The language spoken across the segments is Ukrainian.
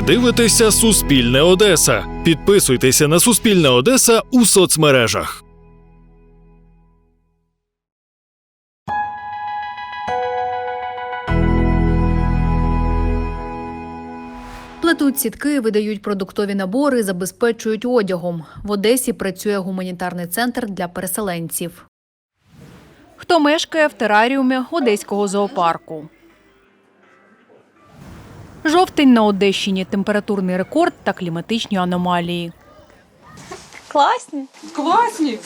Ви дивитеся Суспільне Одеса. Підписуйтеся на Суспільне Одеса у соцмережах. Плетуть сітки, видають продуктові набори, забезпечують одягом. В Одесі працює гуманітарний центр для переселенців. Хто мешкає в тераріумі одеського зоопарку? Жовтень на Одещині температурний рекорд та кліматичні аномалії. Класні. Класні.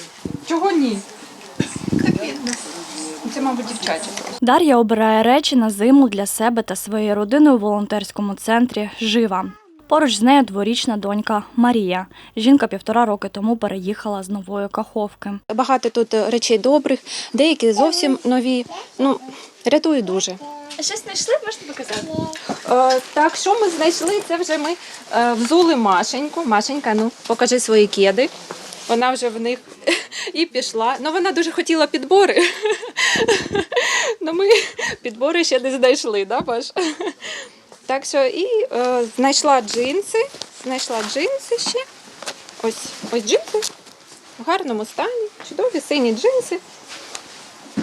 Чого ні? Це, мабуть, дівчачі. Дар'я обирає речі на зиму для себе та своєї родини у волонтерському центрі Жива. Поруч з нею дворічна донька Марія. Жінка півтора роки тому переїхала з нової каховки. Багато тут речей добрих, деякі зовсім нові. Ну, рятує дуже. Щось знайшли, можете показати? Е, так, що ми знайшли? Це вже ми е, взули Машеньку. Машенька, ну покажи свої кеди. Вона вже в них і пішла. Ну, вона дуже хотіла підбори. Ну, ми підбори ще не знайшли, да, Паш? Так що і е, знайшла джинси. Знайшла джинси ще. Ось, ось джинси в гарному стані, чудові сині джинси.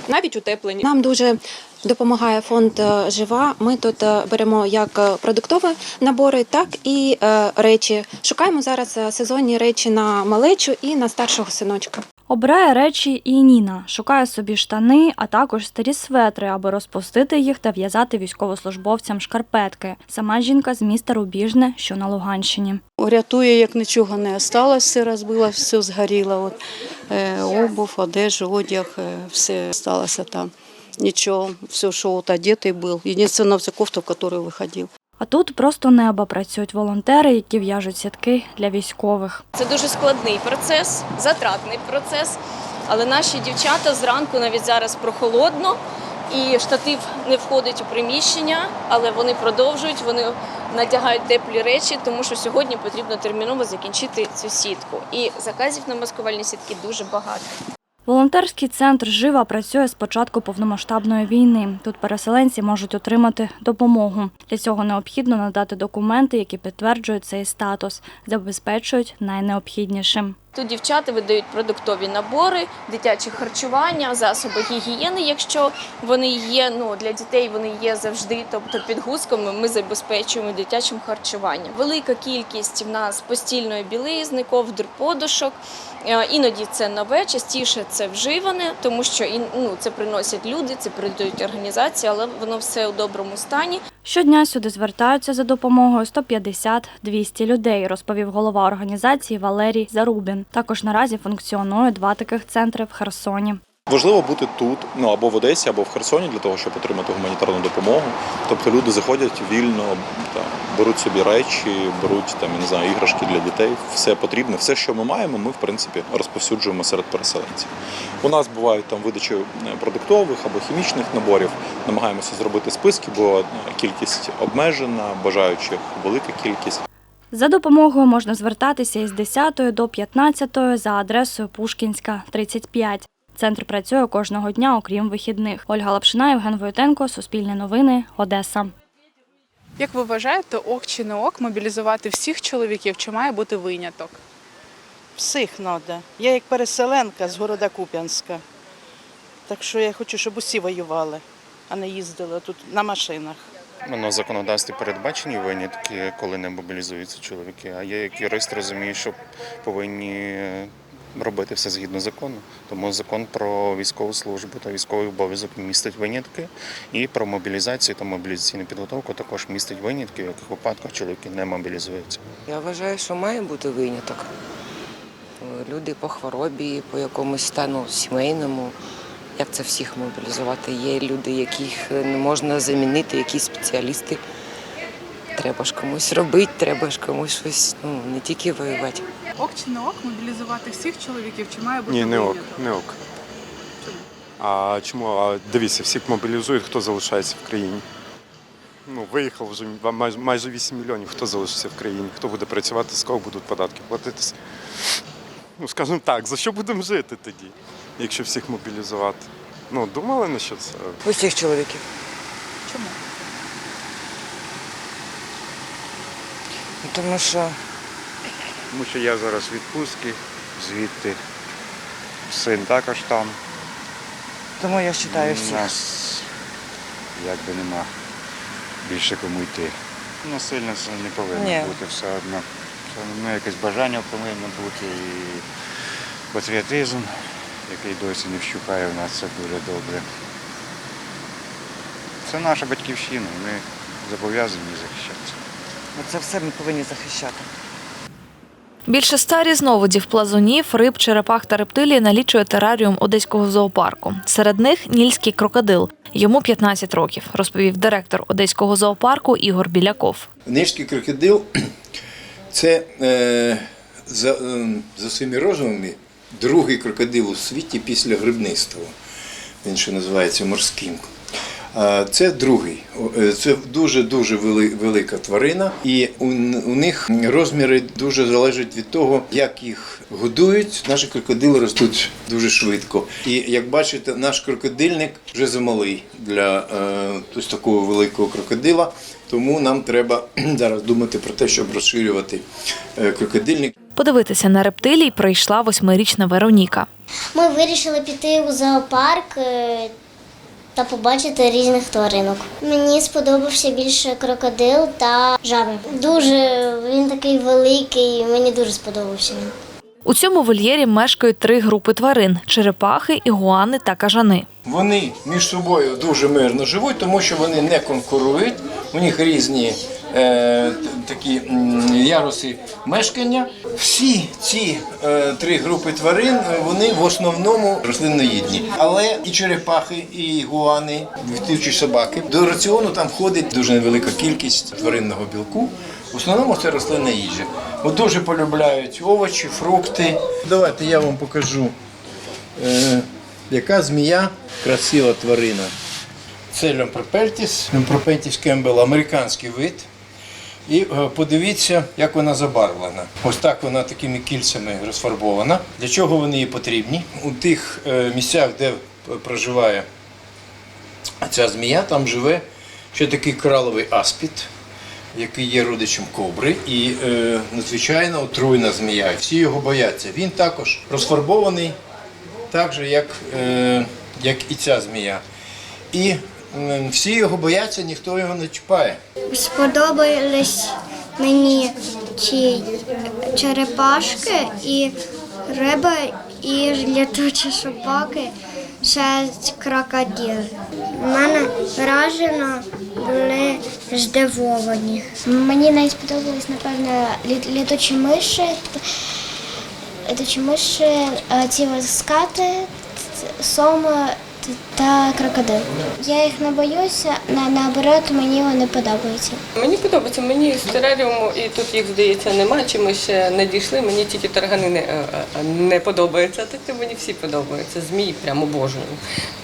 Навіть утеплені. Нам дуже допомагає фонд е, Жива. Ми тут е, беремо як е, продуктові набори, так і е, речі. Шукаємо зараз сезонні речі на малечу і на старшого синочка. Обирає речі і Ніна. Шукає собі штани, а також старі светри, аби розпустити їх та в'язати військовослужбовцям шкарпетки. Сама жінка з міста Рубіжне, що на Луганщині. Рятує, як нічого не осталось, все розбило, все згоріло. От, е, обув, одежу, одяг, е, все сталося там. Нічого, все, що от одетий був. Єдине, це кофта, в яку виходив. А тут просто неба працюють волонтери, які в'яжуть сітки для військових. Це дуже складний процес, затратний процес. Але наші дівчата зранку навіть зараз прохолодно, і штатив не входить у приміщення, але вони продовжують, вони надягають теплі речі, тому що сьогодні потрібно терміново закінчити цю сітку. І заказів на маскувальні сітки дуже багато. Волонтерський центр Жива працює з початку повномасштабної війни. Тут переселенці можуть отримати допомогу. Для цього необхідно надати документи, які підтверджують цей статус, забезпечують найнеобхіднішим. Тут дівчата видають продуктові набори, дитяче харчування, засоби гігієни, якщо вони є. Ну для дітей вони є завжди. Тобто під гусками ми забезпечуємо дитячим харчуванням. Велика кількість в нас постільної білизни, ковдр, подушок. Е, Іноді це нове, частіше це вживане, тому що ну, це приносять люди, це придають організації, але воно все у доброму стані. Щодня сюди звертаються за допомогою 150-200 людей, розповів голова організації Валерій Зарубін. Також наразі функціонує два таких центри в Херсоні. Важливо бути тут, ну або в Одесі, або в Херсоні для того, щоб отримати гуманітарну допомогу. Тобто люди заходять вільно, там, беруть собі речі, беруть там, я не знаю, іграшки для дітей. Все потрібне, все, що ми маємо, ми в принципі розповсюджуємо серед переселенців. У нас бувають там видачі е, продуктових або хімічних наборів. Намагаємося зробити списки, бо е, кількість обмежена, бажаючих велика кількість. За допомогою можна звертатися із 10 до 15 за адресою Пушкінська, 35. Центр працює кожного дня, окрім вихідних. Ольга Лапшина, Євген Войтенко, Суспільне новини, Одеса. Як ви вважаєте, ок чи не ок мобілізувати всіх чоловіків, чи має бути виняток? Всіх треба. Я як переселенка з города Куп'янська. Так що я хочу, щоб усі воювали, а не їздили тут на машинах. Ну, в законодавстві передбачені винятки, коли не мобілізуються чоловіки. А я як юрист розумію, що повинні робити все згідно закону. Тому закон про військову службу та військовий обов'язок містить винятки, і про мобілізацію та мобілізаційну підготовку також містить винятки, в яких випадках чоловіки не мобілізуються. Я вважаю, що має бути виняток. Люди по хворобі, по якомусь стану сімейному. Як це всіх мобілізувати? Є люди, яких не можна замінити, якісь спеціалісти. Треба ж комусь робити, треба ж комусь щось, ну не тільки воювати. Ок чи не ок мобілізувати всіх чоловіків, чи має бути Ні, не ок, не ок. А чому? А дивіться, всіх мобілізують, хто залишається в країні. Ну, виїхав вже майже, майже 8 мільйонів, хто залишиться в країні, хто буде працювати, з кого будуть податки платитися. Ну, скажімо так, за що будемо жити тоді, якщо всіх мобілізувати? Ну, думали на що це? Усіх чоловіків. Чому? Тому що Тому що я зараз в відпустці, звідти син також там. тому я вважаю У всіх. нас якби нема більше кому йти. Насильно це не повинно Ні. бути все одно. Це, ну, якесь бажання повинно бути і патріотизм, який досі не вщухає в нас, це дуже добре. Це наша батьківщина, і ми зобов'язані її захищати. Це все ми повинні захищати. Більше ста різновидів плазунів, риб, черепах та рептилій налічує тераріум одеського зоопарку. Серед них нільський крокодил. Йому 15 років, розповів директор одеського зоопарку Ігор Біляков. Нижський крокодил це е, за, е, за своїми розмірами другий крокодил у світі після грибництва. Він ще називається морським. А Це другий. Е, Це дуже-дуже велика тварина, і у, них розміри дуже залежать від того, як їх годують. Наші крокодили ростуть дуже швидко. І як бачите, наш крокодильник вже замалий для е, ось такого великого крокодила. Тому нам треба зараз думати про те, щоб розширювати е, крокодильник. Подивитися на рептилій прийшла восьмирічна Вероніка. Ми вирішили піти у зоопарк е, та побачити різних тваринок. Мені сподобався більше крокодил та жаби. Дуже він такий великий, мені дуже сподобався він. У цьому вольєрі мешкають три групи тварин: черепахи, ігуани та кажани. Вони між собою дуже мирно живуть, тому що вони не конкурують. У них різні е, такі яруси мешкання. Всі ці е, три групи тварин е, вони в основному рослинноїдні. Але і черепахи, і гуани, втючі собаки. До раціону там входить дуже невелика кількість тваринного білку. В основному це рослинна їжа. От дуже полюбляють овочі, фрукти. Давайте я вам покажу. Е, яка змія красива тварина. Це Лемпропельтіс, Лемпропельтіс Кембел, американський вид. І е, подивіться, як вона забарвлена. Ось так вона такими кільцями розфарбована. Для чого вони їй потрібні? У тих е, місцях, де проживає ця змія, там живе ще такий кораловий аспід, який є родичем кобри, і е, надзвичайно отруйна змія. Всі його бояться. Він також розфарбований так же, як, е, як і ця змія. І всі його бояться, ніхто його не чіпає. Сподобались мені ці черепашки і риба, і літучі собаки, ще крокодил. У мене вражено були здивовані. Мені найсподобались, напевно, літучі миші, літучі миші, е, ці скати, сома та крокодил. Я їх не боюся, на, наоборот, мені вони подобаються. Мені подобається, мені з тераріуму, і тут їх, здається, нема, чи ми ще не дійшли. Мені тільки таргани не, е, е, не подобаються, а так мені всі подобаються. Змії прямо обожнюю.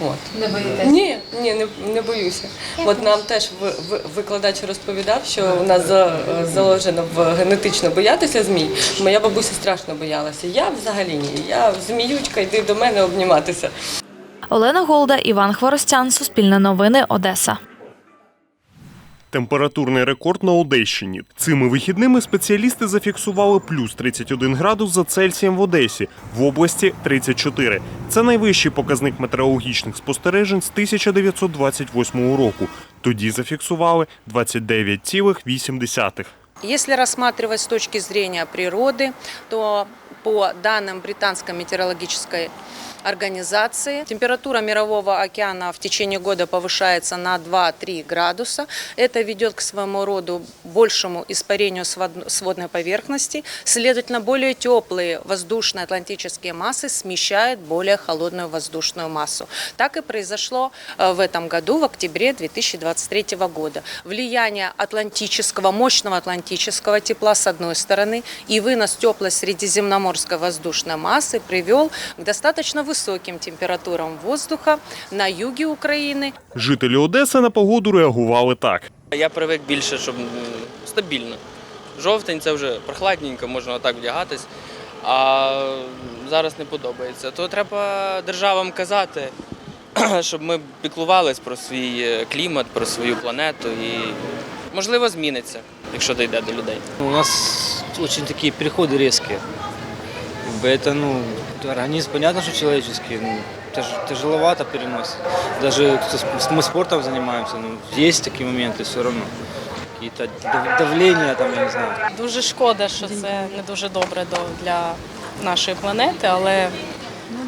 От. Не боїтесь? Ні, ні, не, не боюся. От нам теж ви- ви- викладач розповідав, що у нас за- заложено в генетично боятися змій. Моя бабуся страшно боялася. Я взагалі ні. Я зміючка, йди до мене обніматися. Олена Голда, Іван Хворостян, Суспільне новини, Одеса. Температурний рекорд на Одещині. Цими вихідними спеціалісти зафіксували плюс 31 градус за Цельсієм в Одесі, в області 34. Це найвищий показник метеорологічних спостережень з 1928 року. Тоді зафіксували 29,8. Если рассматривать с точки зрения природы, то по данным британской метеорологической организации. Температура мирового океана в течение года повышается на 2-3 градуса. Это ведет к своему роду большему испарению с водной поверхности. Следовательно, более теплые воздушные атлантические массы смещают более холодную воздушную массу. Так и произошло э, в этом году, в октябре 2023 года. Влияние атлантического, мощного атлантического тепла с одной стороны и вынос теплой средиземноморской воздушной массы привел к достаточно высоким температурам воздуха на юге Украины. Жителі Одеси на погоду реагували так. Я привик більше, щоб м, стабільно. Жовтень це вже прохладненько, можна отак вдягатись. А зараз не подобається. То треба державам казати, щоб ми піклувались про свій е, клімат, про свою планету і Можливо, зміниться, якщо дійде до людей. У нас очень такие переходы резкие. Как бы это, ну, организм, понятно, что человеческий, ну, тяж- тяжеловато переносит. Даже кто сп- мы спортом занимаемся, ну, есть такие моменты все равно. Какие-то дав- давления там, я не знаю. Дуже шкода, що це не дуже добре до, для нашої планети, але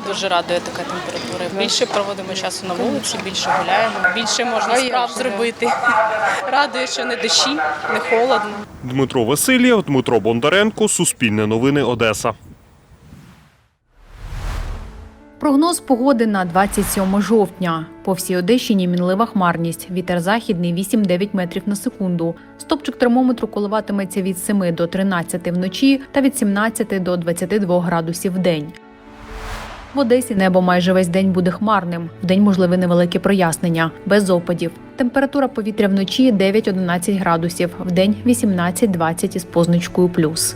дуже радує така температура. Більше проводимо часу на вулиці, більше гуляємо, більше можна А як справ же? зробити. Радує, що не дощі, не холодно. Дмитро Васильєв, Дмитро Бондаренко, Суспільне новини Одеса. Прогноз погоди на 27 жовтня. По всій Одещині мінлива хмарність. Вітер західний 8-9 метрів на секунду. Стопчик термометру коливатиметься від 7 до 13 вночі та від 17 до 22 градусів в день. В Одесі небо майже весь день буде хмарним. Вдень можливе невелике прояснення, без опадів. Температура повітря вночі 9-11 градусів, вдень 18-20 із позначкою плюс.